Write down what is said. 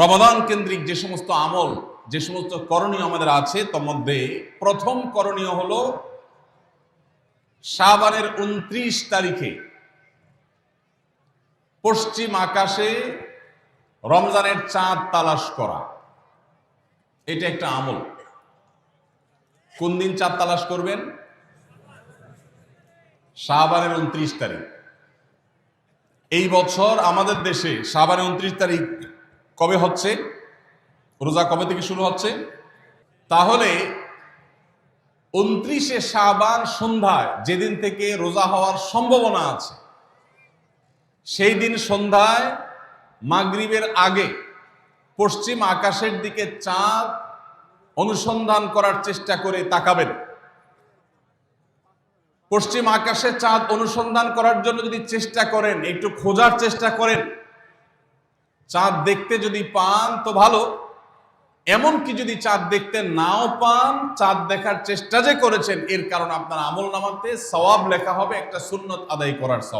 রমাদান কেন্দ্রিক যে সমস্ত আমল, যে সমস্ত করণীয় আমাদের আছে, তার মধ্যে প্রথম করণীয় হল শাবানের উনত্রিশ তারিখে পশ্চিম আকাশে রমজানের চাঁদ তালাশ করা। এটা একটা আমল। কোন দিন চাঁদ তালাশ করবেন? শাহবানের উনত্রিশ তারিখ। এই বছর আমাদের দেশে শাহবানের উনত্রিশ তারিখ কবে হচ্ছে? রোজা কবে থেকে শুরু হচ্ছে? তাহলে উনত্রিশে শাহবান সন্ধ্যায় যেদিন থেকে রোজা হওয়ার সম্ভাবনা আছে, সেই দিন সন্ধ্যায় মাগরিবের আগে পশ্চিম আকাশের দিকে চাঁদ অনুসন্ধান করার চেষ্টা করে তাকাবেন। পশ্চিম আকাশে চাঁদ অনুসন্ধান করার জন্য যদি চেষ্টা করেন, একটু খোঁজার চেষ্টা করেন চাঁদ দেখতে যদি পান তো ভালো। এমনকি যদি চাঁদ দেখতে নাও পান, চাঁদ দেখার চেষ্টা যে করেছেন, এর কারণ আপনার আমল নামাতে সওয়াব লেখা হবে, একটা সুন্নত আদায় করার সওয়াব।